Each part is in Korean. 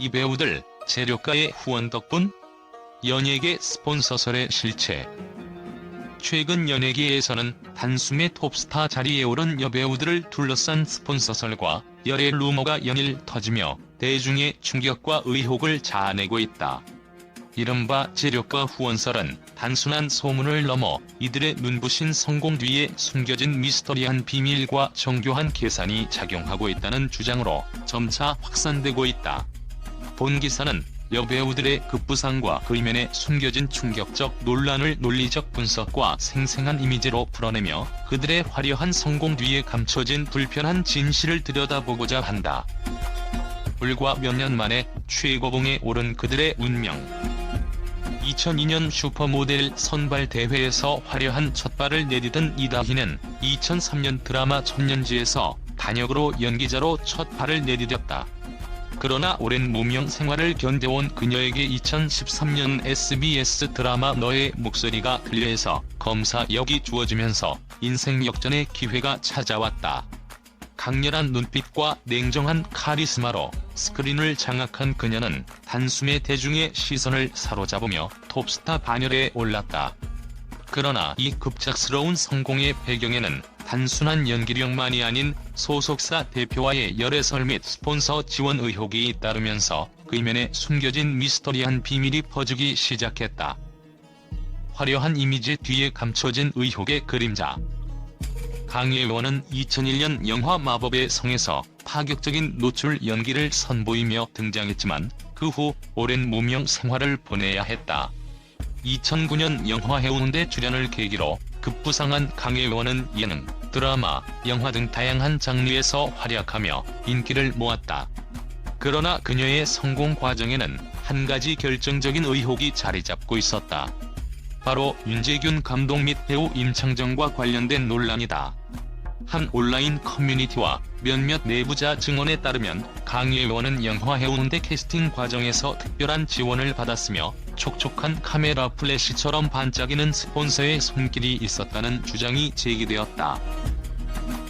이 배우들 재료가의 후원 덕분 연예계 스폰서설의 실체 최근 연예계에서는 단숨에 톱스타 자리에 오른 여배우들을 둘러싼 스폰서설과 열애 루머가 연일 터지며 대중의 충격과 의혹을 자아내고 있다. 이른바 재력가 후원설은 단순한 소문을 넘어 이들의 눈부신 성공 뒤에 숨겨진 미스터리한 비밀과 정교한 계산이 작용하고 있다는 주장으로 점차 확산되고 있다. 본 기사는 여배우들의 급부상과 그 이면에 숨겨진 충격적 논란을 논리적 분석과 생생한 이미지로 풀어내며 그들의 화려한 성공 뒤에 감춰진 불편한 진실을 들여다보고자 한다. 불과 몇 년 만에 최고봉에 오른 그들의 운명. 2002년 슈퍼모델 선발 대회에서 화려한 첫발을 내디딘 이다희는 2003년 드라마 천년지에서 단역으로 연기자로 첫 발을 내디뎠다. 그러나 오랜 무명 생활을 견뎌온 그녀에게 2013년 SBS 드라마 너의 목소리가 들려에서 검사 역이 주어지면서 인생 역전의 기회가 찾아왔다. 강렬한 눈빛과 냉정한 카리스마로 스크린을 장악한 그녀는 단숨에 대중의 시선을 사로잡으며 톱스타 반열에 올랐다. 그러나 이 급작스러운 성공의 배경에는 단순한 연기력만이 아닌 소속사 대표와의 열애설 및 스폰서 지원 의혹이 잇따르면서 그 이면에 숨겨진 미스터리한 비밀이 퍼지기 시작했다. 화려한 이미지 뒤에 감춰진 의혹의 그림자. 강예원은 2001년 영화 마법의 성에서 파격적인 노출 연기를 선보이며 등장했지만 그 후 오랜 무명 생활을 보내야 했다. 2009년 영화 해운대 출연을 계기로 급부상한 강예원은 예능, 드라마, 영화 등 다양한 장르에서 활약하며 인기를 모았다. 그러나 그녀의 성공 과정에는 한 가지 결정적인 의혹이 자리 잡고 있었다. 바로 윤재균 감독 및 배우 임창정과 관련된 논란이다. 한 온라인 커뮤니티와 몇몇 내부자 증언에 따르면 강 예원은 영화 해운대 캐스팅 과정에서 특별한 지원을 받았으며 촉촉한 카메라 플래시처럼 반짝이는 스폰서의 손길이 있었다는 주장이 제기되었다.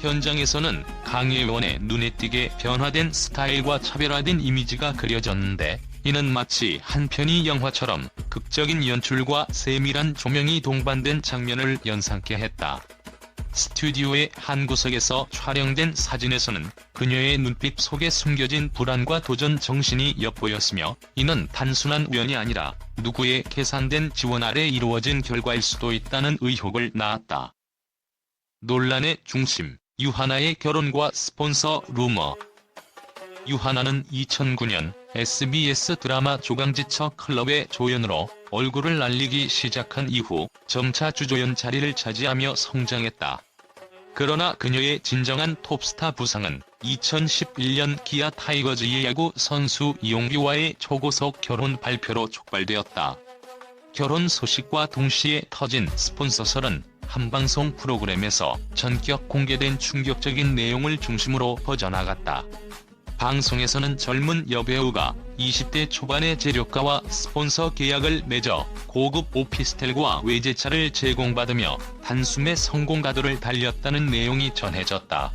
현장에서는 강예원의 눈에 띄게 변화된 스타일과 차별화된 이미지가 그려졌는데 이는 마치 한 편의 영화처럼 극적인 연출과 세밀한 조명이 동반된 장면을 연상케 했다. 스튜디오의 한 구석에서 촬영된 사진에서는 그녀의 눈빛 속에 숨겨진 불안과 도전 정신이 엿보였으며 이는 단순한 우연이 아니라 누구의 계산된 지원 아래 이루어진 결과일 수도 있다는 의혹을 낳았다. 논란의 중심, 유하나의 결혼과 스폰서 루머 유하나는 2009년 SBS 드라마 조강지처 클럽의 조연으로 얼굴을 날리기 시작한 이후 점차 주조연 자리를 차지하며 성장했다. 그러나 그녀의 진정한 톱스타 부상은 2011년 기아 타이거즈의 야구 선수 이용규와의 초고속 결혼 발표로 촉발되었다. 결혼 소식과 동시에 터진 스폰서설은 한 방송 프로그램에서 전격 공개된 충격적인 내용을 중심으로 퍼져나갔다. 방송에서는 젊은 여배우가 20대 초반의 재력가와 스폰서 계약을 맺어 고급 오피스텔과 외제차를 제공받으며 단숨에 성공 가도를 달렸다는 내용이 전해졌다.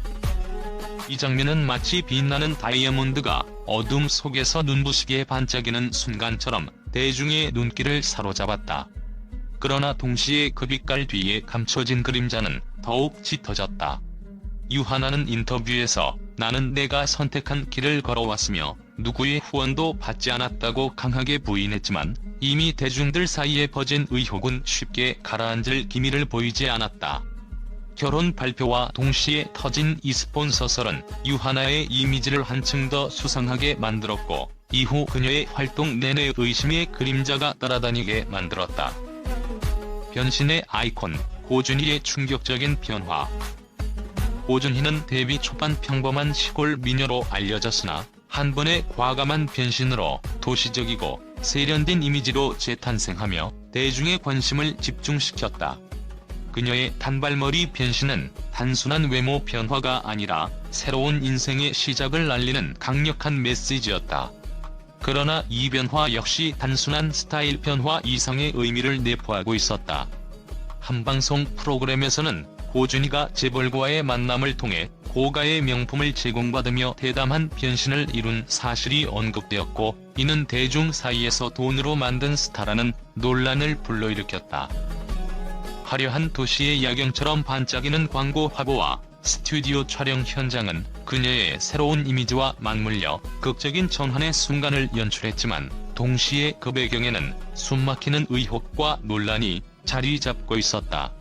이 장면은 마치 빛나는 다이아몬드가 어둠 속에서 눈부시게 반짝이는 순간처럼 대중의 눈길을 사로잡았다. 그러나 동시에 그 빛깔 뒤에 감춰진 그림자는 더욱 짙어졌다. 유하나는 인터뷰에서 나는 내가 선택한 길을 걸어왔으며 누구의 후원도 받지 않았다고 강하게 부인했지만 이미 대중들 사이에 퍼진 의혹은 쉽게 가라앉을 기미를 보이지 않았다. 결혼 발표와 동시에 터진 이 스폰서설은 유하나의 이미지를 한층 더 수상하게 만들었고 이후 그녀의 활동 내내 의심의 그림자가 따라다니게 만들었다. 변신의 아이콘 고준희의 충격적인 변화 고준희는 데뷔 초반 평범한 시골 미녀로 알려졌으나 한 번의 과감한 변신으로 도시적이고 세련된 이미지로 재탄생하며 대중의 관심을 집중시켰다. 그녀의 단발머리 변신은 단순한 외모 변화가 아니라 새로운 인생의 시작을 알리는 강력한 메시지였다. 그러나 이 변화 역시 단순한 스타일 변화 이상의 의미를 내포하고 있었다. 한 방송 프로그램에서는 고준희가 재벌과의 만남을 통해 고가의 명품을 제공받으며 대담한 변신을 이룬 사실이 언급되었고 이는 대중 사이에서 돈으로 만든 스타라는 논란을 불러일으켰다. 화려한 도시의 야경처럼 반짝이는 광고 화보와 스튜디오 촬영 현장은 그녀의 새로운 이미지와 맞물려 극적인 전환의 순간을 연출했지만 동시에 그 배경에는 숨막히는 의혹과 논란이 자리 잡고 있었다.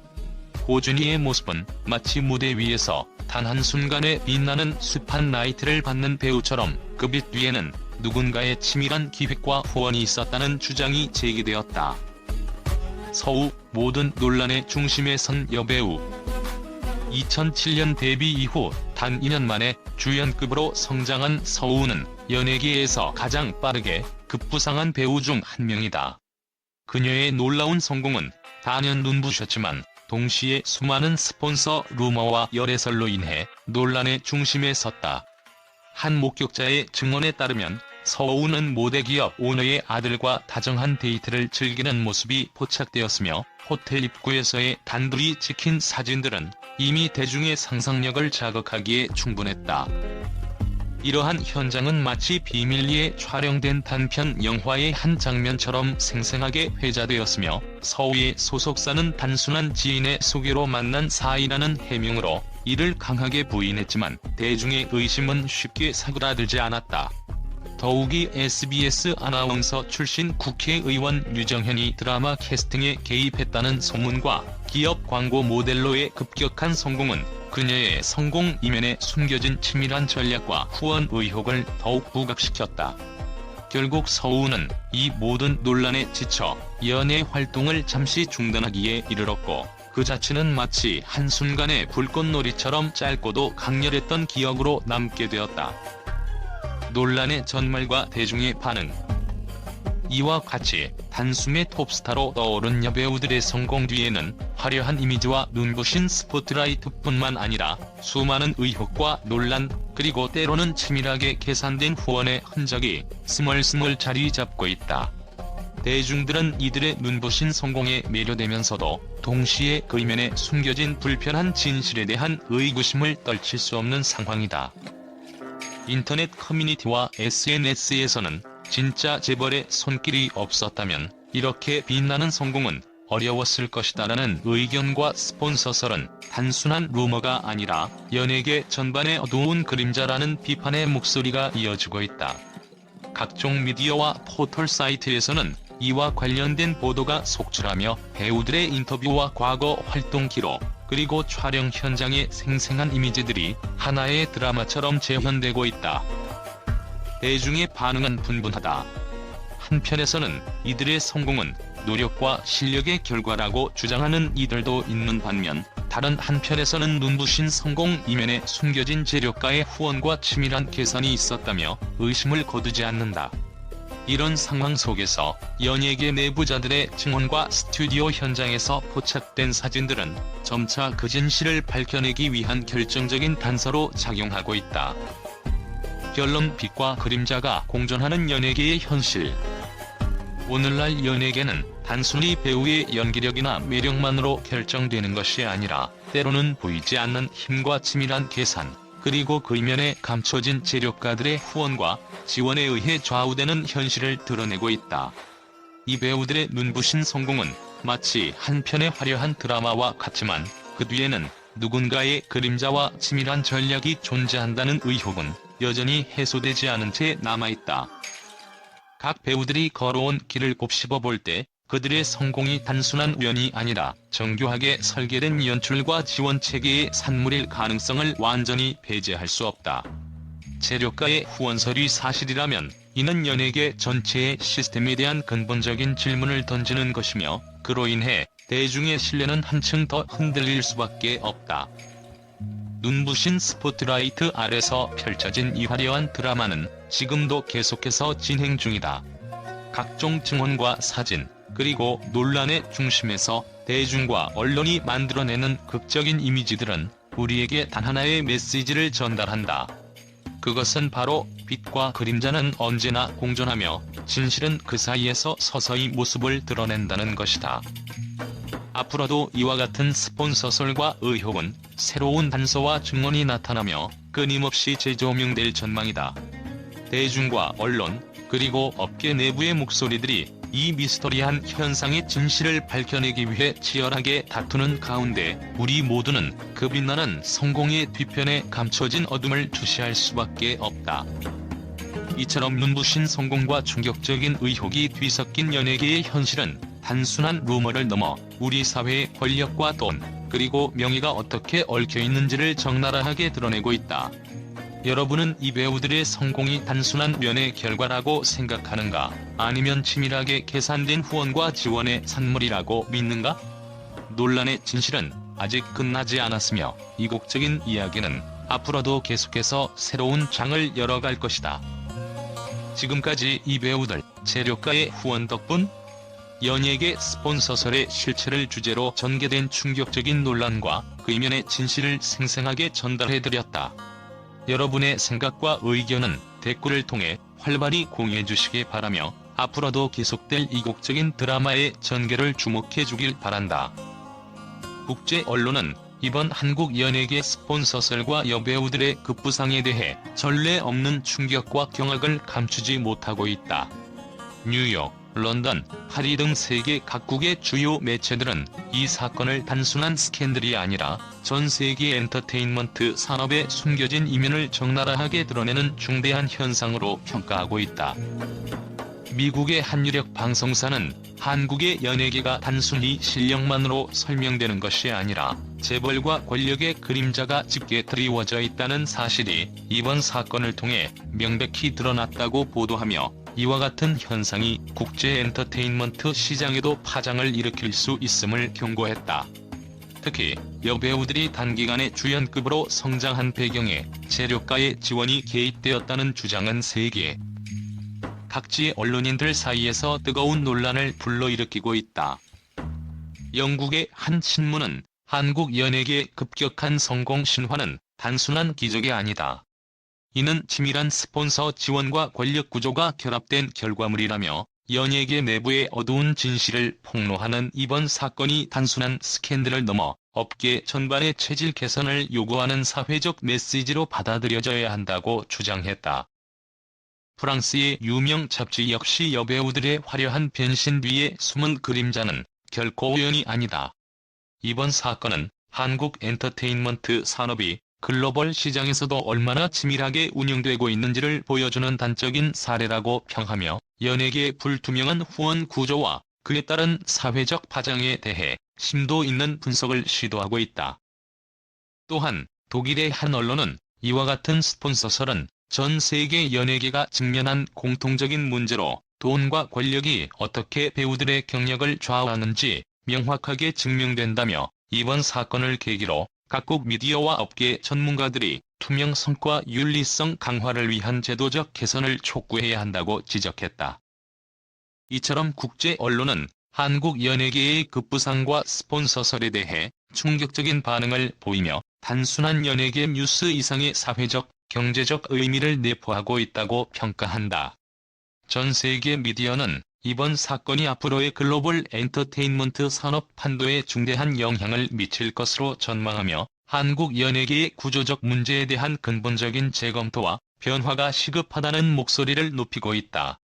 고준희의 모습은 마치 무대 위에서 단 한순간에 빛나는 습한 라이트를 받는 배우처럼 그 빛 위에는 누군가의 치밀한 기획과 후원이 있었다는 주장이 제기되었다. 서우 모든 논란의 중심에 선 여배우 2007년 데뷔 이후 단 2년 만에 주연급으로 성장한 서우는 연예계에서 가장 빠르게 급부상한 배우 중 한 명이다. 그녀의 놀라운 성공은 단연 눈부셨지만 동시에 수많은 스폰서 루머와 열애설로 인해 논란의 중심에 섰다. 한 목격자의 증언에 따르면 서우는 모대 기업 오너의 아들과 다정한 데이트를 즐기는 모습이 포착되었으며 호텔 입구에서의 단둘이 찍힌 사진들은 이미 대중의 상상력을 자극하기에 충분했다. 이러한 현장은 마치 비밀리에 촬영된 단편 영화의 한 장면처럼 생생하게 회자되었으며 서우의 소속사는 단순한 지인의 소개로 만난 사이라는 해명으로 이를 강하게 부인했지만 대중의 의심은 쉽게 사그라들지 않았다. 더욱이 SBS 아나운서 출신 국회의원 유정현이 드라마 캐스팅에 개입했다는 소문과 기업 광고 모델로의 급격한 성공은 그녀의 성공 이면에 숨겨진 치밀한 전략과 후원 의혹을 더욱 부각시켰다. 결국 서우는 이 모든 논란에 지쳐 연예 활동을 잠시 중단하기에 이르렀고 그 자체는 마치 한순간의 불꽃놀이처럼 짧고도 강렬했던 기억으로 남게 되었다. 논란의 전말과 대중의 반응 이와 같이 단숨에 톱스타로 떠오른 여배우들의 성공 뒤에는 화려한 이미지와 눈부신 스포트라이트뿐만 아니라 수많은 의혹과 논란 그리고 때로는 치밀하게 계산된 후원의 흔적이 스멀스멀 자리 잡고 있다. 대중들은 이들의 눈부신 성공에 매료되면서도 동시에 그 이면에 숨겨진 불편한 진실에 대한 의구심을 떨칠 수 없는 상황이다. 인터넷 커뮤니티와 SNS에서는 진짜 재벌의 손길이 없었다면 이렇게 빛나는 성공은 어려웠을 것이다라는 의견과 스폰서설은 단순한 루머가 아니라 연예계 전반의 어두운 그림자라는 비판의 목소리가 이어지고 있다. 각종 미디어와 포털 사이트에서는 이와 관련된 보도가 속출하며 배우들의 인터뷰와 과거 활동 기록, 그리고 촬영 현장의 생생한 이미지들이 하나의 드라마처럼 재현되고 있다. 대중의 반응은 분분하다. 한편에서는 이들의 성공은 노력과 실력의 결과라고 주장하는 이들도 있는 반면 다른 한편에서는 눈부신 성공 이면에 숨겨진 재력가의 후원과 치밀한 계산이 있었다며 의심을 거두지 않는다. 이런 상황 속에서 연예계 내부자들의 증언과 스튜디오 현장에서 포착된 사진들은 점차 그 진실을 밝혀내기 위한 결정적인 단서로 작용하고 있다. 결론 빛과 그림자가 공존하는 연예계의 현실 오늘날 연예계는 단순히 배우의 연기력이나 매력만으로 결정되는 것이 아니라 때로는 보이지 않는 힘과 치밀한 계산, 그리고 그 이면에 감춰진 재력가들의 후원과 지원에 의해 좌우되는 현실을 드러내고 있다. 이 배우들의 눈부신 성공은 마치 한 편의 화려한 드라마와 같지만 그 뒤에는 누군가의 그림자와 치밀한 전략이 존재한다는 의혹은 여전히 해소되지 않은 채 남아있다. 각 배우들이 걸어온 길을 곱씹어 볼 때 그들의 성공이 단순한 우연이 아니라 정교하게 설계된 연출과 지원 체계의 산물일 가능성을 완전히 배제할 수 없다. 재력가의 후원설이 사실이라면 이는 연예계 전체의 시스템에 대한 근본적인 질문을 던지는 것이며 그로 인해 대중의 신뢰는 한층 더 흔들릴 수밖에 없다. 눈부신 스포트라이트 아래서 펼쳐진 이 화려한 드라마는 지금도 계속해서 진행 중이다. 각종 증언과 사진, 그리고 논란의 중심에서 대중과 언론이 만들어내는 극적인 이미지들은 우리에게 단 하나의 메시지를 전달한다. 그것은 바로 빛과 그림자는 언제나 공존하며 진실은 그 사이에서 서서히 모습을 드러낸다는 것이다. 앞으로도 이와 같은 스폰서설과 의혹은 새로운 단서와 증언이 나타나며 끊임없이 재조명될 전망이다. 대중과 언론, 그리고 업계 내부의 목소리들이 이 미스터리한 현상의 진실을 밝혀내기 위해 치열하게 다투는 가운데 우리 모두는 그 빛나는 성공의 뒤편에 감춰진 어둠을 주시할 수밖에 없다. 이처럼 눈부신 성공과 충격적인 의혹이 뒤섞인 연예계의 현실은 단순한 루머를 넘어 우리 사회의 권력과 돈, 그리고 명예가 어떻게 얽혀 있는지를 적나라하게 드러내고 있다. 여러분은 이 배우들의 성공이 단순한 면의 결과라고 생각하는가? 아니면 치밀하게 계산된 후원과 지원의 산물이라고 믿는가? 논란의 진실은 아직 끝나지 않았으며 이국적인 이야기는 앞으로도 계속해서 새로운 장을 열어갈 것이다. 지금까지 이 배우들 재료가의 후원 덕분 연예계 스폰서설의 실체를 주제로 전개된 충격적인 논란과 그 이면의 진실을 생생하게 전달해드렸다. 여러분의 생각과 의견은 댓글을 통해 활발히 공유해 주시기 바라며 앞으로도 계속될 이국적인 드라마의 전개를 주목해 주길 바란다. 국제 언론은 이번 한국 연예계 스폰서설과 여배우들의 급부상에 대해 전례 없는 충격과 경악을 감추지 못하고 있다. 뉴욕, 런던, 파리 등 세계 각국의 주요 매체들은 이 사건을 단순한 스캔들이 아니라 전 세계 엔터테인먼트 산업의 숨겨진 이면을 적나라하게 드러내는 중대한 현상으로 평가하고 있다. 미국의 한 유력 방송사는 한국의 연예계가 단순히 실력만으로 설명되는 것이 아니라 재벌과 권력의 그림자가 짙게 드리워져 있다는 사실이 이번 사건을 통해 명백히 드러났다고 보도하며 이와 같은 현상이 국제 엔터테인먼트 시장에도 파장을 일으킬 수 있음을 경고했다. 특히 여배우들이 단기간에 주연급으로 성장한 배경에 재료가의 지원이 개입되었다는 주장은 세계 각지 언론인들 사이에서 뜨거운 논란을 불러일으키고 있다. 영국의 한 신문은 한국 연예계의 급격한 성공 신화는 단순한 기적이 아니다. 이는 치밀한 스폰서 지원과 권력 구조가 결합된 결과물이라며 연예계 내부의 어두운 진실을 폭로하는 이번 사건이 단순한 스캔들을 넘어 업계 전반의 체질 개선을 요구하는 사회적 메시지로 받아들여져야 한다고 주장했다. 프랑스의 유명 잡지 역시 여배우들의 화려한 변신 뒤의 숨은 그림자는 결코 우연이 아니다. 이번 사건은 한국 엔터테인먼트 산업이 글로벌 시장에서도 얼마나 치밀하게 운영되고 있는지를 보여주는 단적인 사례라고 평하며 연예계의 불투명한 후원 구조와 그에 따른 사회적 파장에 대해 심도 있는 분석을 시도하고 있다. 또한 독일의 한 언론은 이와 같은 스폰서설은 전 세계 연예계가 직면한 공통적인 문제로 돈과 권력이 어떻게 배우들의 경력을 좌우하는지 명확하게 증명된다며 이번 사건을 계기로 각국 미디어와 업계 전문가들이 투명성과 윤리성 강화를 위한 제도적 개선을 촉구해야 한다고 지적했다. 이처럼 국제 언론은 한국 연예계의 급부상과 스폰서설에 대해 충격적인 반응을 보이며 단순한 연예계 뉴스 이상의 사회적, 경제적 의미를 내포하고 있다고 평가한다. 전 세계 미디어는 이번 사건이 앞으로의 글로벌 엔터테인먼트 산업 판도에 중대한 영향을 미칠 것으로 전망하며 한국 연예계의 구조적 문제에 대한 근본적인 재검토와 변화가 시급하다는 목소리를 높이고 있다.